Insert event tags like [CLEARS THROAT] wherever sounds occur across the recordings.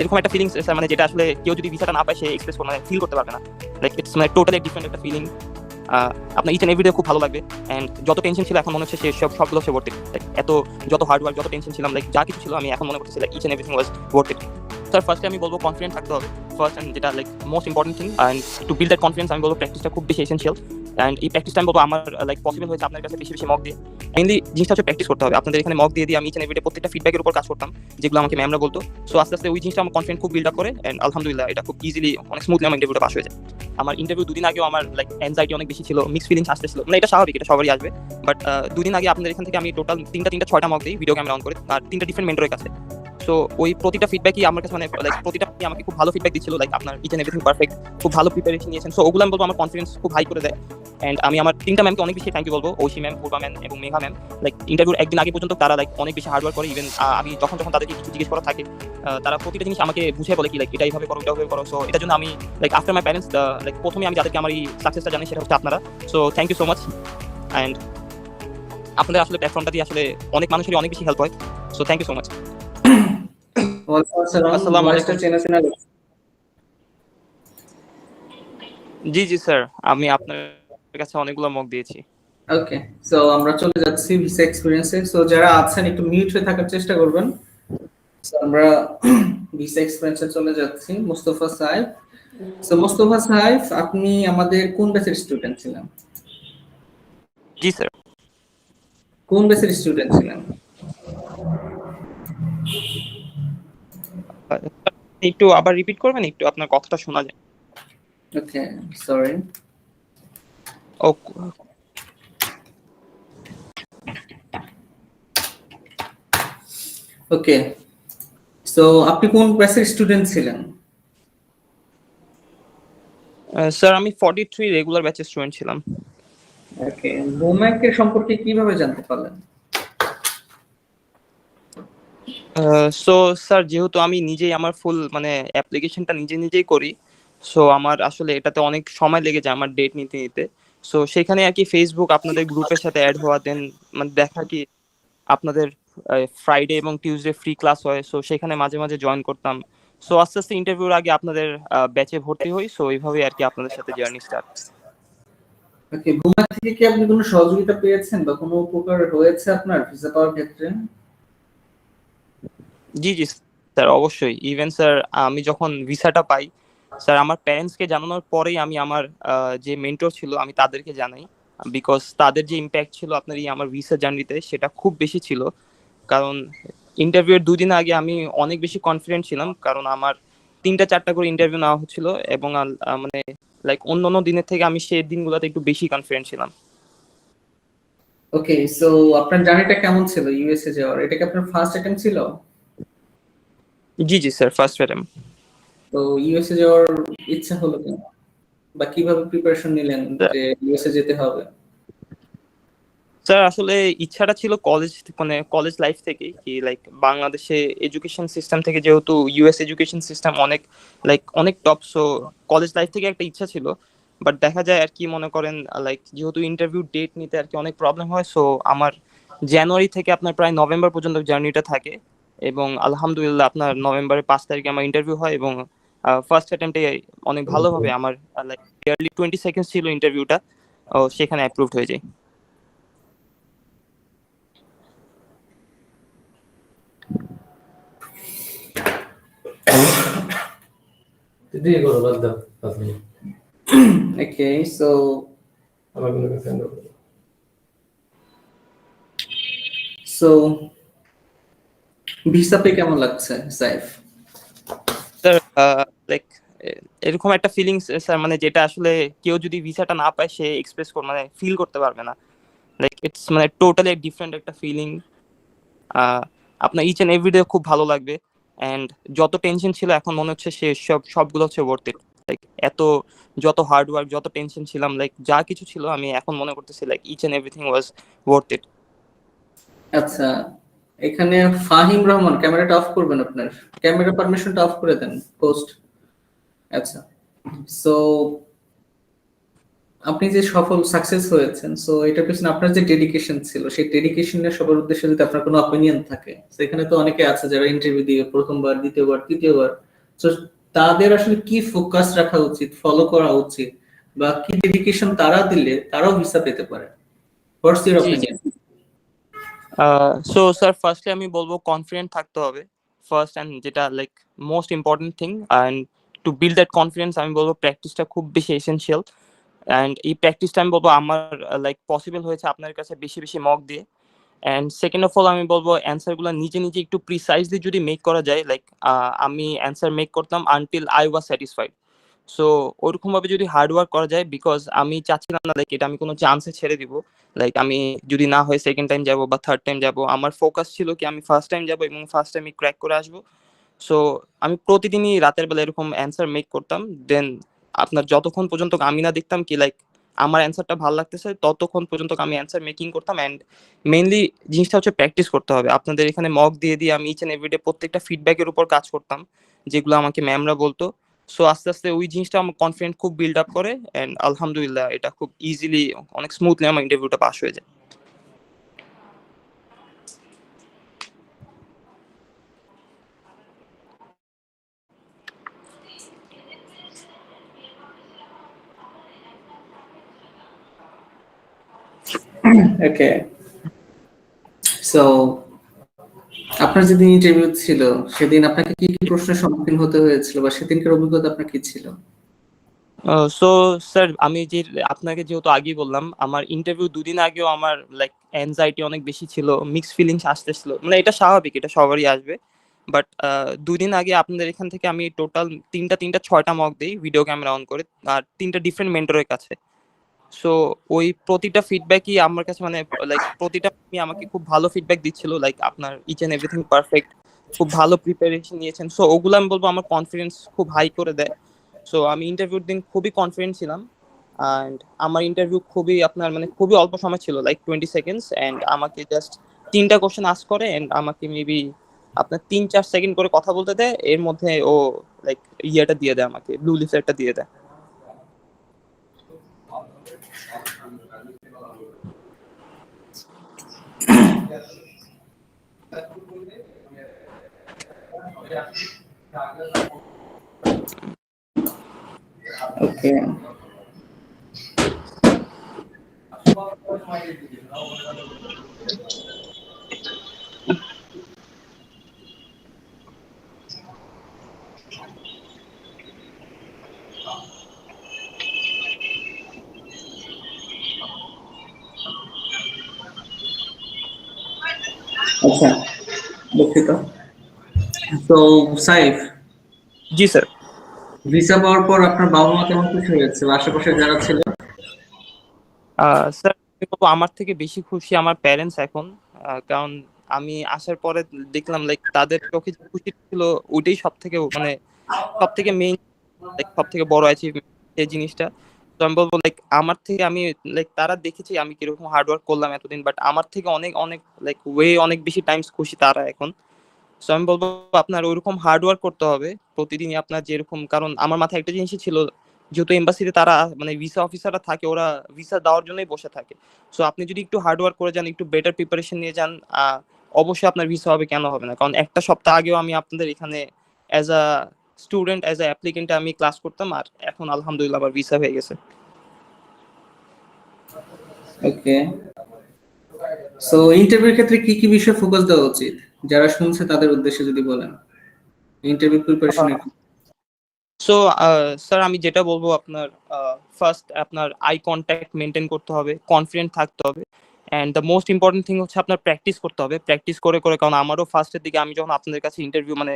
এরকম একটা ফিলিংস মানে যেটা আসলে কেউ যদি ভিসাটা না পায়, সে এক্সপ্রেস মানে ফিল করতে পারবে না। লাইক ইটস মানে টোটালি ডিফারেন্ট একটা ফিলিং আপনার ইচ এন্ড এভরিডে খুব ভালো লাগবে। অ্যান্ড যত টেনশন ছিল, এখন মনে হচ্ছে সে সব, সবগুলো সে ভর্তি এত, যত হার্ড ওয়ার্ক যত টেনশন ছিলাম লাইক যা কিছু ছিল, আমি এখন মনে করছি like each and everything was ভর্তি স্যার ফার্স্টে আমি বলব কনফিডেন্ট থাকতে হবে। ফার্স্ট অ্যান্ড যেটা like most important thing and to build that confidence আমি বলব প্র্যাকটিসটা খুব বেশি এসেন্সিয়াল অ্যান্ড এই প্র্যাকটিসটা আমি বলব আমার লাইক পসিবল হয়েছে আপনার কাছে বেশি বেশি মক দিয়ে। মেনলি জিনিসটা হচ্ছে প্র্যাকটিস করতে হবে। আপনাদের এখানে মক দিয়ে দিয়ে আমি এন্ড প্রত্যেকটা ফিডব্যাকের উপর কাজ করতাম, যেগুলো আমাকে ম্যামরা বলতো। সো আস্তে আস্তে ওই জিনিসটা আমার কনফিডেন্ট খুব বিল্ড আপ করে অ্যান্ড আলহামদুলিল্লাহ এটা খুব ইজিলি অনেক স্মুথলি আমার ইন্টারভিউটা পাস হয়ে যায়। আমার ইন্টারভিউ দুদিন আগেও আমার লাইক অ্যাংজাইটি অনেক বেশি ছিল মিক্স ফিলিংস আসতেছিল। মানে এটা স্বাভাবিক, এটা সবারই আসবে। বাট দুদিন আগে আপনাদের এখান থেকে আমি টোটাল তিনটা তিনটা, ছয়টা মক দিই ভিডিও ক্যামেরা অন করে। আর তিনটা ডিফারেন্ট মেন্টরের কাছে। সো ওই প্রতিটা ফিডব্যাকই আমার কাছে মানে লাইক প্রতিটা আমাকে খুব ভালো ফিডব্যাক দিচ্ছিল লাইক আপনার ইচ এভরিথিং পারফেক্ট খুব ভালো প্রিপারেশন নিয়েছেন। সো ওগুলো আমি বলব আমার কনফিডেন্স খুব হাই করে দেয়। অ্যান্ড আমি আমার তিনটা ম্যামকে অনেক বেশি থ্যাংক ইউ বলব, ঐশী ম্যাম পূর্বা ম্যাম এবং মেঘা ম্যাম লাইক ইন্টারভিউর একদিন আগে পর্যন্ত তারা লাইক অনেক বেশি হার্ডওয়ার্ক করে ইভেন আমি যখন যখন তাদেরকে কিছু জিজ্ঞেস করা থাকে তারা প্রতিটা জিনিস আমাকে বুঝে বলে কি লাইক এটা এইভাবে করো এটা এইভাবে করো। সো এটার জন্য আমি like after my parents like প্রথমে আমি যাদেরকে আমার এই সাকসেসটা জানি সেটা হচ্ছে আপনারা। So thank you so much and আপনাদের আসলে প্ল্যাটফর্মটা দিয়ে আসলে অনেক মানুষেরই অনেক বেশি হেল্প হয়। So thank you so much আসসালাম। আসসালামু আলাইকুম। চেনা চেনা জি জি স্যার। আমি আপনার কাছে অনেকগুলো মক দিয়েছি। ওকে সো আমরা চলে যাচ্ছি ভিসা এক্সপিরিয়েন্সে সো যারা আছেন একটু মিউট হয়ে থাকার চেষ্টা করবেন। আমরা [CLEARS THROAT] ভিসা এক্সপিরিয়েন্সে চলে যাচ্ছি মোস্তফা সাহেব। সো মোস্তফা সাহেব আপনি আমাদের কোন ব্যাচের স্টুডেন্ট ছিলেন? জি স্যার। কোন ব্যাচের স্টুডেন্ট ছিলেন? একটু আবার রিপিট করবেন? একটু আপনার কথাটা শোনা যায়। ওকে সরি ও ওকে সো আপনি কোন ক্লাসের স্টুডেন্ট ছিলেন? স্যার আমি ফর্টি থ্রি রেগুলার ব্যাচের স্টুডেন্ট ছিলাম। ওকে বোম্যাকের সম্পর্কে কীভাবে জানতে পারলেন? সো স্যার যেহেতু আমি নিজেই আমার ফুল মানে অ্যাপ্লিকেশনটা নিজে নিজেই করি সো আমার আসলে এটাতে অনেক সময় লেগে যায় আমার ডেট নিতে নিতে। সো সেখানে আর কি ফেসবুক আপনাদের গ্রুপের সাথে অ্যাড হওয়া দেন মানে দেখা কি আপনাদের ফ্রাইডে এবং টিউসডে ফ্রি ক্লাস হয় সো সেখানে মাঝে মাঝে জয়েন করতাম। সো আস্তে আস্তে ইন্টারভিউর আগে আপনাদের ব্যাচে ভর্তি হই সো এইভাবেই আর কি আপনাদের সাথে জার্নি স্টার্ট ওকে বুমা থেকে কি আপনি কোনো সহযোগিতা পেয়েছেন বা কোনো উপকার হয়েছে আপনার ভিসা পাওয়ার ক্ষেত্রে? জি জি, স্যার, অবশ্যই। ইভেন স্যার, আমি যখন ভিসাটা পাই, স্যার, আমার প্যারেন্টসকে জানানোর পরেই আমি আমার যে মেন্টর ছিল, আমি তাদেরকে জানাই। বিকজ তাদের যে ইম্প্যাক্ট ছিল আপনার এই আমার ভিসা জার্নিতে সেটা খুব বেশি ছিল। কারণ ইন্টারভিউয়ের দুদিন আগে আমি অনেক বেশি কনফিডেন্ট ছিলাম। কারণ আমার তিনটা, চারটা করে ইন্টারভিউ নেওয়া হচ্ছিল এবং মানে লাইক অন্য অন্য দিনের থেকে আমি সেই দিনগুলোতে একটু বেশি কনফিডেন্ট ছিলাম। ওকে সো আপনার জার্নিটা কেমন ছিল ইউএসএ যাওয়ার? এটা কি আপনার ফার্স্ট অ্যাটেম্প ছিল? জি জি স্যার ফার্স্ট ম্যাডাম তো ইউএসএ যাওয়ার ইচ্ছা হলো কেন? বা কীভাবে প্রিপারেশন নিলেন যে ইউএসএ যেতে হবে? স্যার আসলে ইচ্ছাটা ছিল কলেজ মানে কলেজ লাইফ থেকেই কি লাইক বাংলাদেশে এডুকেশন সিস্টেম থেকে যেহেতু ইউএস এডুকেশন সিস্টেম অনেক লাইক অনেক টপ সো কলেজ লাইফ থেকে একটা ইচ্ছা ছিল। বাট দেখা যায় আর কি মনে করেন লাইক যেহেতু ইন্টারভিউ ডেট নিতে আর কি অনেক প্রবলেম হয় সো আমার জানুয়ারি থেকে আপনার প্রায় নভেম্বর পর্যন্ত জার্নিটা থাকে। এবং আলহামদুলিল্লাহ আপনার নভেম্বরের পাঁচ তারিখে আমার ইন্টারভিউ হয় এবং ফার্স্ট অ্যাটেম্পটে অনেক ভালোভাবে আমার লাইক ইয়ারলি টোয়েন্টি সেকেন্ড ছিল ইন্টারভিউটা ও সেখানে অ্যাপ্রুভড হয়ে যায়। বাদ দাও পাঁচ মিনিট ওকে সো আমার কোনো কিছু না সো ভিসা পে কেমন লাগছে সাইফ? স্যার লাইক এরকম একটা ফিলিংস স্যার মানে যেটা আসলে কেউ যদি ভিসাটা না পায় সে এক্সপ্রেস মানে ফিল করতে পারবে না। লাইক ইটস মানে টোটালি ডিফারেন্ট একটা ফিলিং আপনার ইচ এন্ড এভরিডে খুব ভালো লাগবে। অ্যান্ড যত টেনশন ছিল এখন মনে হচ্ছে সে সব সবগুলো হচ্ছে ভর্তি লাইক এত যত হার্ড ওয়ার্ক যত টেনশন ছিলাম লাইক যা কিছু ছিল আমি এখন মনে করতেছি like each and everything was worth it আচ্ছা এখানে ফাহিম রহমান ক্যামেরাটা অফ করবেন আপনার। ক্যামেরা পারমিশনটা অফ করে দেন পোস্ট আচ্ছা। সো আপনি যে সফল সাকসেস হয়েছেন সো এটার পেছনে আপনার যে ডেডিকেশন ছিল সেই ডেডিকেশনের সবার উদ্দেশ্যে যদি আপনার কোনো অপিনিয়ন থাকে সেখানে তো অনেকে আছে যারা ইন্টারভিউ দিয়ে প্রথমবার দ্বিতীয়বার তৃতীয়বার তো তাদের আসলে কি ফোকাস রাখা উচিত ফলো করা উচিত বা কি ডেডিকেশন তারা দিলে তারাও ভিসা পেতে পারে? What's your. Opinion so sir firstly আমি বলব কনফিডেন্ট থাকতে হবে। ফার্স্ট অ্যান্ড যেটা like most important thing and to build that confidence আমি বলব প্র্যাকটিসটা খুব বেশি এসেনশিয়াল অ্যান্ড এই প্র্যাকটিসটা আমি বলব আমার লাইক পসিবল হয়েছে আপনার কাছে বেশি বেশি মক দিয়ে। অ্যান্ড সেকেন্ড অফ অল আমি বলব অ্যান্সারগুলো নিজে নিজে একটু প্রিসাইজলি যদি মেক করা যায় লাইক আমি অ্যান্সার মেক করতাম until I was satisfied so ওরকম ভাবে যদি হার্ড ওয়ার্ক করা যায় বিকজ আমি চাচ্ছিলাম না লাইক এটা আমি কোনো চান্সে ছেড়ে দিব। লাইক আমি যদি না হয় সেকেন্ড টাইম যাব বা থার্ড টাইম যাব, আমার ফোকাস ছিল কি আমি ফার্স্ট টাইম যাব এবং ফার্স্ট টাইম ক্র্যাক করে আসব। সো আমি প্রতিদিনই রাতের বেলা এরকম অ্যান্সার মেক করতাম। দেন আপনার যতক্ষণ পর্যন্ত আমি না দেখতাম কি লাইক আমার অ্যান্সারটা ভালো লাগতেছে, ততক্ষণ পর্যন্ত আমি অ্যান্সার মেকিং করতাম। অ্যান্ড মেইনলি জিনিসটা হচ্ছে প্র্যাকটিস করতে হবে। আপনাদের এখানে মক দিয়ে দিয়ে আমি ইচ অ্যান্ড এভরিডে প্রত্যেকটা ফিডব্যাকের উপর কাজ করতাম, যেগুলো আমাকে ম্যামরা বলতো। সো আস্তে আস্তে ওই জিনিসটা আমার কনফিডেন্ট খুব বিল্ড আপ করে অ্যান্ড আলহামদুলিল্লাহ এটা খুব ইজিলি অনেক স্মুথলি আমার ইন্টারভিউটা পাস হয়ে যায়। ওকে সো আপনার যেদিন ইন্টারভিউ ছিল, সেদিন আপনাকে কি কি প্রশ্নের সম্মুখীন হতে হয়েছিল বা সেদিনকার অভিজ্ঞতা আপনার কি ছিল? সো স্যার আমি যে, আপনাকে যেহেতু আগেই বললাম, আমার ইন্টারভিউ দুদিন আগেও আমার লাইক অ্যাংজাইটি অনেক বেশি ছিল মিক্স ফিলিংস আসতেছিল। মানে এটা স্বাভাবিক, এটা সবারই আসবে। বাট দুদিন আগে আপনাদের এখান থেকে আমি টোটাল তিনটা তিনটা, ছয়টা মক দিই ভিডিও ক্যামেরা অন করে, আর তিনটা ডিফারেন্ট মেন্টরের কাছে। সো ওই প্রতিটা ফিডব্যাকই আমার কাছে মানে লাইক প্রতিটা আমাকে খুব ভালো ফিডব্যাক দিচ্ছিল লাইক আপনার ইচ এন্ড এভরিথিং পারফেক্ট খুব ভালো প্রিপারেশন নিয়েছেন। সো ওগুলো আমি বলব আমার কনফিডেন্স খুব হাই করে দেয়। সো আমি ইন্টারভিউর দিন খুবই কনফিডেন্ট ছিলাম অ্যান্ড আমার ইন্টারভিউ খুবই আপনার মানে খুবই অল্প সময় ছিল লাইক টোয়েন্টি সেকেন্ডস অ্যান্ড আমাকে জাস্ট তিনটা কোশ্চেন আস করে অ্যান্ড আমাকে মেবি আপনার তিন, চার সেকেন্ড করে কথা বলতে দেয়। এর মধ্যে ও লাইক ইয়েটা দিয়ে দেয় আমাকে ব্লু লিফলেটটা দিয়ে দেয়। ওকে আচ্ছা দুঃখিত তো সাইফ? জি স্যার। ভিসা পাওয়ার পর আপনার বাবা মা কেমন খুশি হয়েছে? আশেপাশে যারা ছিল? স্যার আমি আমার থেকে বেশি খুশি আমার প্যারেন্টস এখন। কারণ আমি আসার পরে দেখলাম লাইক তাদের চোখে খুশি ছিল ওইটাই সব থেকে মানে সব থেকে মেইন সব থেকে বড় অ্যাচিভমেন্ট এই জিনিসটা। তো আমি বলব লাইক আমার থেকে আমি লাইক তারা দেখেছি আমি কীরকম হার্ড ওয়ার্ক করলাম এতদিন বাট আমার থেকে অনেক অনেক লাইক ওয়ে অনেক বেশি টাইমস খুশি তারা এখন। সো আমি বলব আপনার ওইরকম হার্ড ওয়ার্ক করতে হবে। প্রতিদিনই আপনার যেরকম, কারণ আমার মাথায় একটা জিনিসই ছিল, যেহেতু এম্বাসিতে তারা মানে ভিসা অফিসাররা থাকে, ওরা ভিসা দেওয়ার জন্যই বসে থাকে। সো আপনি যদি একটু হার্ড ওয়ার্ক করে যান, একটু বেটার প্রিপারেশন নিয়ে যান অবশ্যই আপনার ভিসা হবে, কেন হবে না? কারণ একটা সপ্তাহ আগেও আমি আপনাদের এখানে as a student as a applicant আমি ক্লাস করতাম, আর এখন আলহামদুলিল্লাহ আবার ভিসা হয়ে গেছে। ওকে সো ইন্টারভিউর ক্ষেত্রে কি কি বিষয়ে ফোকাস দেওয়া উচিত? যারা শুনছে তাদের উদ্দেশ্যে যদি বলেন। ইন্টারভিউ প্রিপারেশনের সো স্যার আমি যেটা বলব আপনার ফার্স্ট আপনার আই কন্ট্যাক্ট মেনটেন করতে হবে কনফিডেন্ট থাকতে হবে। And the most important thing হচ্ছে আপনার প্র্যাকটিস করতে হবে। প্র্যাকটিস করে করে, কারণ আমারও ফার্স্টের দিকে আমি যখন আপনাদের কাছে ইন্টারভিউ মানে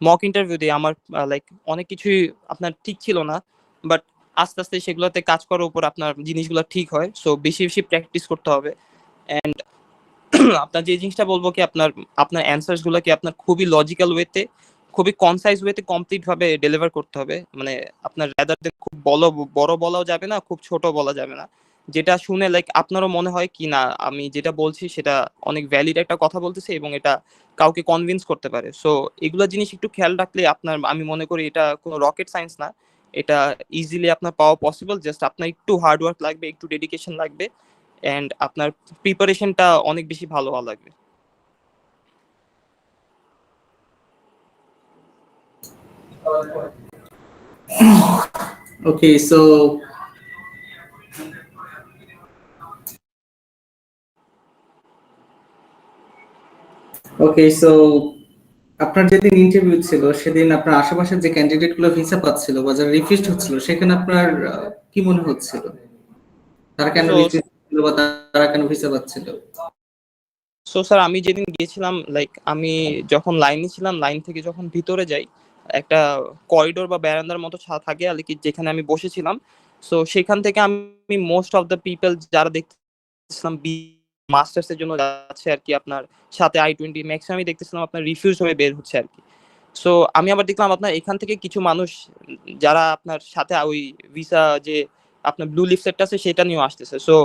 মক ইন্টারভিউ দিই, আমার লাইক অনেক কিছুই আপনার ঠিক ছিল না। বাট আস্তে আস্তে সেগুলোতে কাজ করার উপর আপনার জিনিসগুলো ঠিক হয়। সো বেশি বেশি প্র্যাকটিস করতে হবে। অ্যান্ড আপনার যে জিনিসটা বলব কি, আপনার আপনার অ্যান্সার্স গুলোকে আপনার খুবই লজিক্যাল ওয়েতে খুবই কনসাইজ ওয়েতে কমপ্লিট ভাবে ডেলিভার করতে হবে। মানে আপনার রেদার দেন খুব বড় বড় বলাও যাবে না, খুব ছোট বলা যাবে না। যেটা শুনে লাইক আপনারও মনে হয় কি, না, আমি যেটা বলছি সেটা অনেক ভ্যালিড একটা কথা বলতেছে এবং এটা কাউকে কনভিন্স করতে পারে। সো এগুলো জিনিস একটু খেয়াল রাখলে আপনার, আমি মনে করি এটা কোনো রকেট সায়েন্স না। এটা ইজিলি আপনার পাওয়া পসিবল জাস্ট আপনার একটু হার্ড ওয়ার্ক লাগবে, একটু ডেডিকেশন লাগবে। অ্যান্ড আপনার প্রিপারেশনটা অনেক বেশি ভালো হওয়া লাগবে। Okay, so ওকে সো আপনার যেদিন ইন্টারভিউ ছিল সেদিন আপনার আশেপাশের যে ক্যান্ডিডেটগুলো ভিসা পাচ্ছিল বা যারা রিফিউজড হচ্ছিল সেখানে আপনার কি মনে হচ্ছিল? তারা কেন রিফিউজ বা তারা কেন ভিসা পাচ্ছিল? সো স্যার আমি যেদিন গিয়েছিলাম লাইক আমি যখন লাইনে ছিলাম লাইন থেকে যখন ভিতরে যাই, একটা করিডোর বা ব্যারান্দার মতো থাকে আর কি, যেখানে আমি বসেছিলাম। সো সেখান থেকে আমি মোস্ট অফ দ্য পিপল যারা দেখতেছিলাম বি মাস্টার্স এর জন্য যাচ্ছে আর কি, আপনার সাথে আই টোয়েন্টি ম্যাক্সিমামই দেখতেছিলাম, আপনার রিফিউজ হয়ে বের হচ্ছে আর কি। সো আমি আবার দেখলাম, আপনার এখান থেকে কিছু মানুষ যারা আপনার সাথে ওই ভিসা যে আপনার ব্লু লিফলেটটা আছে, সেটা নিয়েও আসতেছে। সো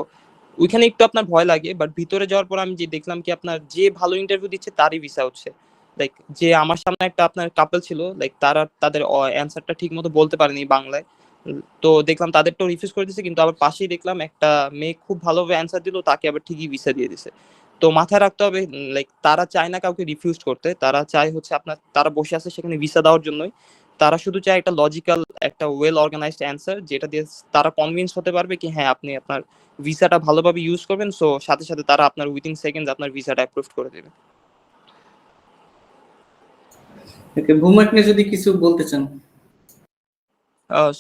ওইখানে একটু আপনার ভয় লাগে বাট ভিতরে যাওয়ার পর আমি যে দেখলাম কি আপনার যে ভালো ইন্টারভিউ দিচ্ছে তারই ভিসা হচ্ছে। লাইক যে আমার সামনে একটা আপনার কাপল ছিল লাইক তারা তাদের অ্যান্সারটা ঠিক মতো বলতে পারেনি বাংলায়। তো দেখলাম তাদেরটাও রিফিউজ করে দিছে, কিন্তু আবার পাশেই দেখলাম একটা মেয়ে খুব ভালোভাবে অ্যান্সার দিল, তাকে আবার ঠিকই ভিসা দিয়ে দিছে। তো মাথায় রাখতে হবে লাইক তারা চায় না কাউকে রিফিউজ করতে, তারা চায় হচ্ছে আপনার, তারা বসে আছে সেখানে ভিসা দেওয়ার জন্যই। তারা শুধু চায় একটা লজিক্যাল একটা ওয়েল অর্গানাইজড অ্যান্সার যেটা দিয়ে তারা কনভিন্স হতে পারবে কি হ্যাঁ আপনি আপনার ভিসাটা ভালোভাবে ইউজ করবেন সো সাথে সাথে তারা আপনার উইদিন সেকেন্ডস আপনার ভিসাটা অ্যাপ্রুভ করে দেবে। ওকে ভূমাক নিয়ে যদি কিছু বলতে চান।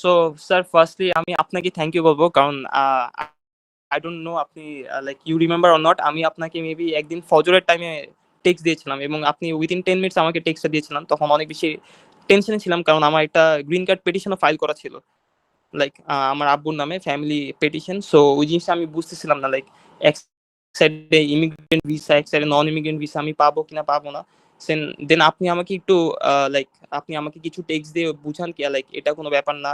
সো স্যার ফার্স্টলি আমি আপনাকে থ্যাংক ইউ বলব কারণ আই ডোন্ট নো আপনি like you remember or not আমি আপনাকে মেবি একদিন ফজরের টাইমে টেক্সট দিয়েছিলাম এবং আপনি উইদিন টেন মিনিটস আমাকে টেক্সটটা দিয়েছিলাম তখন অনেক বেশি টেনশনে ছিলাম কারণ আমার একটা গ্রিন কার্ড পেটিশনও ফাইল করা ছিল। লাইক আমার আব্বুর নামে ফ্যামিলি পেটিশন সো ওই জিনিসটা আমি বুঝতেছিলাম না লাইক এক সাইডে ইমিগ্রেন্ট ভিসা এক সাইডে নন ইমিগ্রেন্ট ভিসা আমি পাবো কিনা, পাবো না। সেন দেন আপনি আমাকে একটু লাইক আপনি আমাকে কিছু টেক্সট দিয়ে বুঝান কি লাইক এটা কোনো ব্যাপার না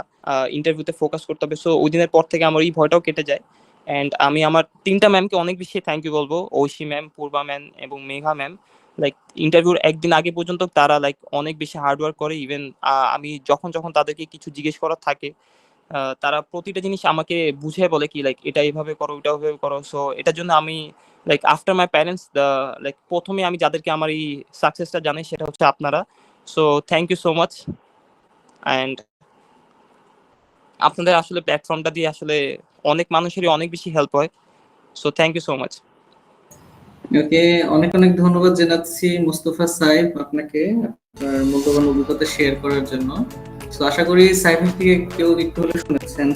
ইন্টারভিউতে ফোকাস করতে হবে। সো ওই দিনের পর থেকে আমার এই ভয়টাও কেটে যায়। অ্যান্ড আমি আমার তিনটা ম্যামকে অনেক বেশি থ্যাংক ইউ বলব ঐশী ম্যাম পূর্বা ম্যাম এবং মেঘা ম্যাম লাইক ইন্টারভিউর একদিন আগে পর্যন্ত তারা লাইক অনেক বেশি হার্ডওয়ার্ক করে ইভেন আমি যখন যখন তাদেরকে কিছু জিজ্ঞেস করার থাকে তারা প্রতিটা জিনিস আমাকে বুঝে বলে কি লাইক এটা এইভাবে করো ওটা ওইভাবে করো সো এটার জন্য আমি like after my parents like প্রথমে আমি যাদেরকে আমার এই সাকসেসটা জানাই, সেটা হচ্ছে আপনারা so thank you so much and আপনাদের আসলে প্ল্যাটফর্মটা দিয়ে আসলে অনেক মানুষেরই অনেক বেশি হেল্প হয় so thank you so much okay, অনেক অনেক ধন্যবাদ জানাচ্ছি মুস্তফা সাহেব আপনাকে আপনার মূল্যবান অভিজ্ঞতা শেয়ার করার জন্য। তো আশা করি সাহেবের থেকে কেউ একটু হলে শুনেছেন।